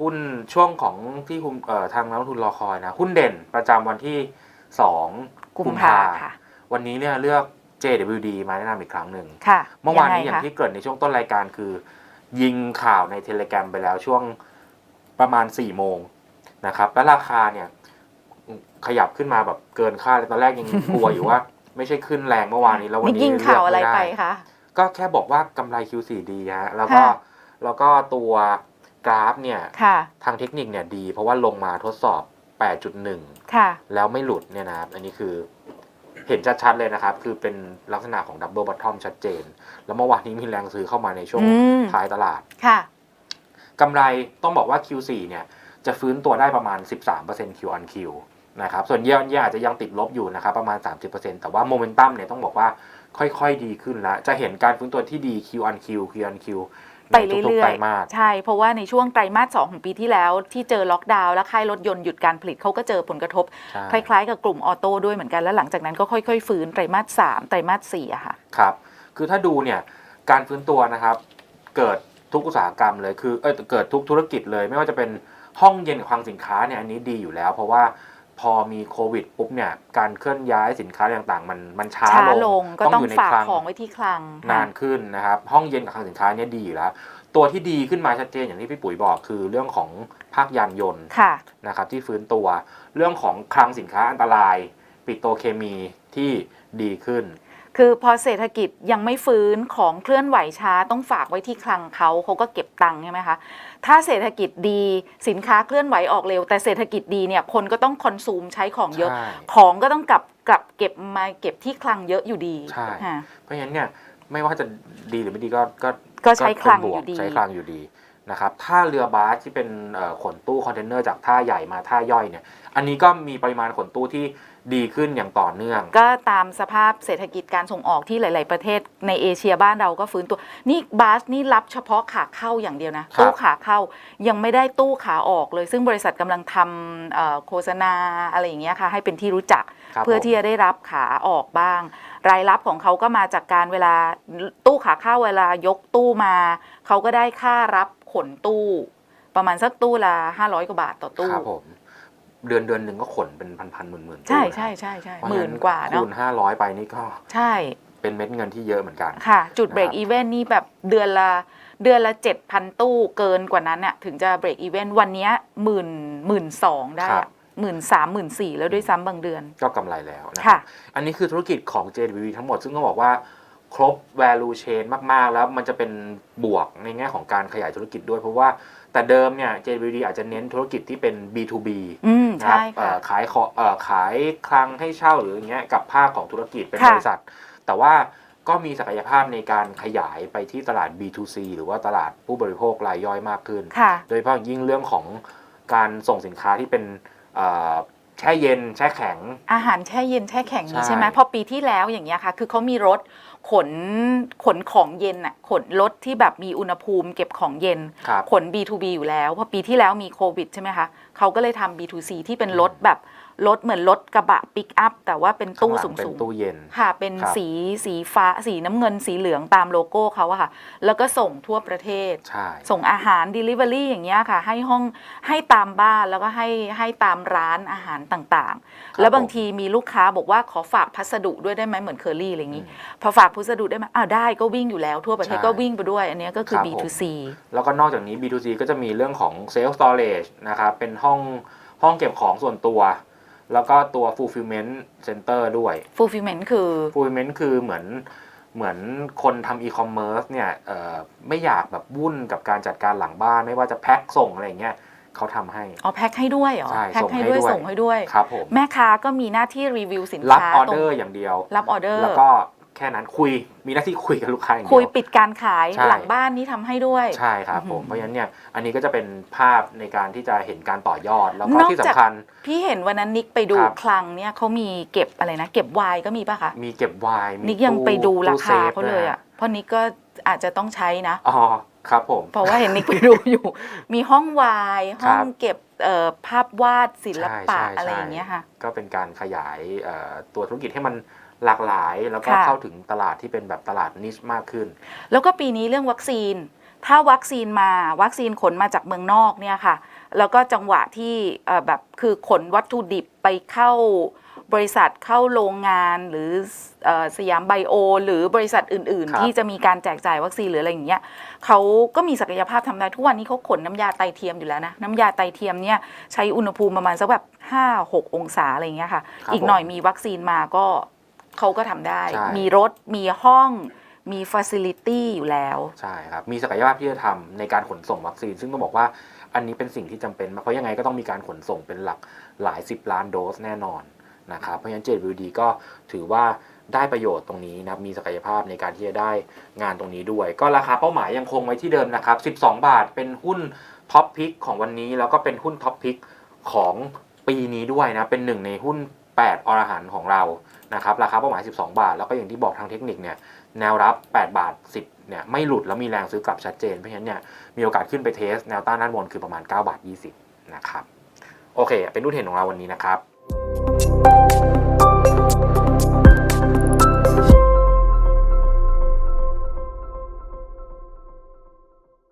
หุ้นช่วงของที่คุณเอ่อทางนักลงทุนรอคอยนะ หุ้นเด่นประจำวันที่ 2 กุมภาค่ะวันนี้เนี่ยเลือก JWD มาแนะนำอีกครั้งหนึ่งค่ะเมื่อวานนี้อย่างไคะที่เกริดในช่วงต้นรายการคือ ยิงข่าวในเทเล gram ไปแล้วช่วงประมาณ 4 โมงนะครับ แล้วราคาเนี่ยขยับขึ้นมาแบบเกินคาดเลยตอนแรกยังกลัวอยู่ว่า ไม่ใช่ขึ้นแรงเมื่อวานนี้แล้ววันนี่นี้ยิงเลืข่าอกวอะไรม่ด้ไปคะก็แค่บอกว่ากำไร Q4 ดีฮะแล้วก็ค่ะ แล้วก็ตัวกราฟเนี่ยค่ะ ทางเทคนิคเนี่ยดี เพราะว่าลงมาทดสอบ 8.1 ค่ะ แล้วไม่หลุดเนี่ยนะครับ อันนี้คือเห็นชัดๆเลยนะครับ คือเป็นลักษณะของดับเบิลบอททอมชัดเจน แล้วเมื่อวานนี้มีแรงซื้อเข้ามาในช่วงอืม ท้ายตลาด ค่ะ กำไรต้องบอกว่า Q4 เนี่ยจะฟื้นตัวได้ประมาณ 13% Q on Q นะครับ ส่วนเยียร์เยียอาจจะยังติดลบอยู่นะครับประมาณ 30%แต่ว่าโมเมนตัมเนี่ยต้องบอกว่าค่อยๆ ดีขึ้นแล้ว จะเห็นการฟื้นตัวที่ดี Q on Q Q on Q ไปในทุกเรื่ๆอไตรยมาสๆใช่ เพราะว่าในช่วงไตรมาสสองของปีที่แล้ว ที่เจอล็อกดาวน์แล้วค่ายรถยนต์หยุดการผลิตเขาก็เจอผลกระทบใช่คล้ายๆ กับกลุ่มออโต้ด้วยเหมือนกันแล้วหลังจากนั้นก็ค่อยๆ ฟื้นไตรมาสสามไตรมาสสี่อะค่ะครับคือถ้าดูเนี่ยการฟื้นตัวนะครับ เกิดทุกอุตสาหกรรมเลยคือเออเกิดทุกธุรกิจเลย ไม่ว่าจะเป็นห้องเย็นคลังสินค้าเนี่ยอันนี้ดีอยู่แล้ว เพราะว่า พอมีโควิดปุ๊บเนี่ยการเคลื่อนย้ายสินค้าต่างๆ มันมันช้าช้าลลงงก็ต้องยู่ในฝากคลังของไว้ที่คลังนานขึ้นนะครับ ห้องเย็นกับคลังสินค้าเนี่ยดีอยู่แล้ว ตัวที่ดีขึ้นมาชัดเจนอย่างที่พี่ปุ๋ยบอกคือเรื่องของภาคยานยนต์ค่ะนะครับที่ฟื้นตัว เรื่องของคลังสินค้าอันตราย ปิโตรเคมีที่ดีขึ้น คือพอเศรษฐกิจยังไม่ฟื้นของเคลื่อนไหวช้าต้องฝากไว้ที่คลังเขาเขาก็เก็บตังค์ใช่ไหมคะถ้าเศรษฐกิจดีสินค้าเคลื่อนไหวออกเร็ว แต่เศรษฐกิจดีเนี่ยคนก็ต้องคอนซูมใช้ของเยอะ ใช่ ของก็ต้องกลับกลับเก็บมาเก็บที่คลังเยอะอยู่ดีใช่ ค่ะ เพราะฉะนั้นเนี่ยไม่ว่าจะดีหรือไม่ดีก็ก็ก็ใช้คลังเป็นบวอกยู่ดี ใช้คลังอยู่ดีนะครับถ้าเรือบาสที่เป็นเอ่อขนตู้คอนเทนเนอร์จากท่าใหญ่มาท่าย่อยเนี่ยอันนี้ก็มีปริมาณขนตู้ที่ ดีขึ้นอย่างต่อเนื่อง ก็ตามสภาพเศรษฐกิจการส่งออกที่หลาย ๆ ประเทศในเอเชียบ้านเราก็ฟื้นตัว นี่บาสนี่รับเฉพาะขาเข้าอย่างเดียวนะ ครับตู้ขาเข้ายังไม่ได้ตู้ขาออกเลย ซึ่งบริษัทกำลังทำเอ่อโฆษณาอะไรอย่างเงี้ยค่ะ ให้เป็นที่รู้จัก ครับเพื่อผม ที่จะได้รับขาออกบ้าง รายรับของเขาก็มาจากการเวลาตู้ขาเข้าเวลายกตู้มา เขาก็ได้ค่ารับขนตู้ ประมาณสักตู้ละ500 กว่าบาทต่อตู้ ครับผม เดือนเดือนหนึ่งก็ขนเป็นพันๆหมื่นๆใช่ตู้นะใช่ใช่ใช่เพระหฉะมื่นกว่าเนาะคูณห้าร้อยไปนี่ก็ใช่เป็นเม็ดเงินที่เยอะเหมือนกันค่ะ จุดเบรกนะครับอีเวนต์นี่แบบเดือนละเดือนละ7,000ตู้เกินกว่านั้นน่ะถึงจะเบรกอีเวนต์วันเนี้หมื่นหมื่นสองได้หมื่นสามหมื่นสี่แล้วด้วยซ้ำบางเดือน ก็กำไรแล้วนะคค่ะรับอันนี้คือธุรกิจของ JWB ทั้งหมดซึ่งต้องบอกว่า ครบ value chain มาก ๆ แล้วมันจะเป็นบวกในแง่ของการขยายธุรกิจด้วย เพราะว่าแต่เดิมเนี่ย JWB อาจจะเน้นธุรกิจที่เป็น B2B อืมนะครับใช่เอ่ค่ะอขายของเอ่อขายคลังให้เช่าหรืออย่างเงี้ยกับภาคของธุรกิจเป็นค่ะบริษัท แต่ว่าก็มีศักยภาพในการขยายไปที่ตลาด B2C หรือว่าตลาดผู้บริโภครายย่อยมากขึ้นค่ะโดยเฉพาะอย่างยิ่งเรื่องของการส่งสินค้าที่เป็นเอ่อแช่เย็นแช่แข็ง อาหารแช่เย็นแช่แข็งนี้ใช่ใช่ไหมพอปีที่แล้วอย่างเงี้ยค่ะ คือเขามีรถ ขนขนของเย็นอะขนรถที่แบบมีอุณหภูมิเก็บของเย็น ครับขน B2B อยู่แล้วพอปีที่แล้วมีโควิดใช่ไหมคะเขาก็เลยทำ B2C ที่เป็นรถแบบรถเหมือนรถกระบะปิกอัพแต่ว่าเป็นตู้ข้างหลัสูงเป็นสูง ตู้เย็น ค่ะ เป็นครับ สีสีฟ้าสีน้ำเงินสีเหลืองตามโลโก้เขาอะค่ะ แล้วก็ส่งทั่วประเทศ ใช่ ส่งอาหาร Delivery อย่างเงี้ยค่ะ ให้ห้องให้ตามบ้านแล้วก็ให้ให้ตามร้านอาหารต่างครับๆแล้วบางผม ทีมีลูกค้าบอกว่าขอฝากพัสดุด้วยได้ไหมเหมือนเคอรี่อะไรอย่างงี้อืมพอฝากพัสดุได้ไหมอ้าวได้ก็วิ่งอยู่แล้วทั่วประเทศใช่ก็วิ่งไปด้วย อันเนี้ยก็คือ ครับผม B2C แล้วก็นอกจากนี้ B2C ก็จะมีเรื่องของ Self Storage นะครับ เป็นห้องห้องเก็บของส่วนตัว แล้วก็ตัว Fulfillment Center ด้วย Fulfillment คือ Fulfillment คือเหมือนเหมือนคนทำอีคอมเมิร์ซเนี่ยเอ่อไม่อยากแบบวุ่นกับการจัดการหลังบ้าน ไม่ว่าจะแพ็คส่งอะไรอย่างเงี้ยเขาทำให้ อ๋อแพ็คให้ด้วยเหรอใช่แพ็คส่งให้ให้ด้วยด้วยส่งให้ด้วย ครับผม แม่ค้าก็มีหน้าที่รีวิวสินรับค้าออตรเดงอร์อย่างเดียว รับออเดอร์ แล้วก็ แค่นั้นคุยมีหน้าที่คุยกับลูกค้าอย่างเดีคุยยวปิดการขายใช่ หลังบ้านนี่ทำให้ด้วย ใช่ครับผมอือหือเพราะฉะนั้นเนี่ยอันนี้ก็จะเป็นภาพในการที่จะเห็นการต่อยอด แล้วก็นอกที่จากสำคัญ พี่เห็นวันนั้นนิกไปดูครับ คลังเนี่ยเขามีเก็บอะไรนะ เก็บไวน์ก็มีป่ะคะ มีเก็บไวน์มีนิกยังตู้ไปดูราตู้คาซฟเขาเลยนอะ เพราะนิกก็อาจจะต้องใช้นะ อ๋อ ครับผม เพราะว่าเห็นนิกไปดูอยู่ มีห้องไวน์ครัห้บองเก็บเอ่อภาพวาดศิลปะใช่ใช่อะไรอย่างเงี้ยค่ะก็เป็นการขยายเอ่อตัวธุรกิจให้มันหลากหลาย แล้วก็ค่ะเข้าถึงตลาดที่เป็นแบบตลาดนิชมากขึ้น แล้วก็ปีนี้เรื่องวัคซีน ถ้าวัคซีนมาวัคซีนขนมาจากเมืองนอกเนี่ยค่ะ แล้วก็จังหวะที่เอ่อแบบคือขนวัตถุดิบไปเข้า บริษัทเข้าโรงงานหรือเอ่อสยามไบโอ หรือบริษัทอื่นครับๆที่จะมีการแจกจ่ายวัคซีนหรืออะไรอย่างเงี้ยเขาก็มีศักยภาพทำได้ทุกวันนี้เขาขนน้ำยาไตเทียมอยู่แล้วนะน้ำยาไตเทียมเนี่ยใช้อุณหภูมิประมาณสักแบบ5-6 องศาอะไรอย่างเงี้ยค่ะครับอีกหน่อยมีวัคซีนมาก็เขาก็ทำได้ใช่มีรถมีห้องมีฟ a ซิลิตี้อยู่แล้ว ใช่ครับ มีศักยภาพที่จะทำในการขนส่งวัคซีน ซึ่งต้องบอกว่าอันนี้เป็นสิ่งที่จำเป็นมากเพราะยังไงก็ต้องมีการขนส่งเป็นหลักหลายสิบล้านโดสแน่นอน นะครับเพราะฉะนั้น JWD ก็ถือว่าได้ประโยชน์ตรงนี้นะมีศักยภาพในการที่จะได้งานตรงนี้ด้วย ก็ราคาเป้าหมายยังคงไว้ที่เดิมนะครับ 12 บาทเป็นหุ้นท็อปพิกของวันนี้ แล้วก็เป็นหุ้นท็อปพิกของปีนี้ด้วยนะเป็นหนึ่งในหุ้น 8 อรหันของเรานะครับราคาเป้าหมาย 12 บาท แล้วก็อย่างที่บอกทางเทคนิคเนี่ยแนวรับ 8 บาท 10เนี่ยไม่หลุดแล้วมีแรงซื้อกลับชัดเจนเพราะฉะนั้นเนี่ยมีโอกาสขึ้นไปเทส แนวต้านด้านบนคือประมาณ 9 บาท 20นะครับโอเค เป็นรุ่นเห็นของเราวันนี้นะครับ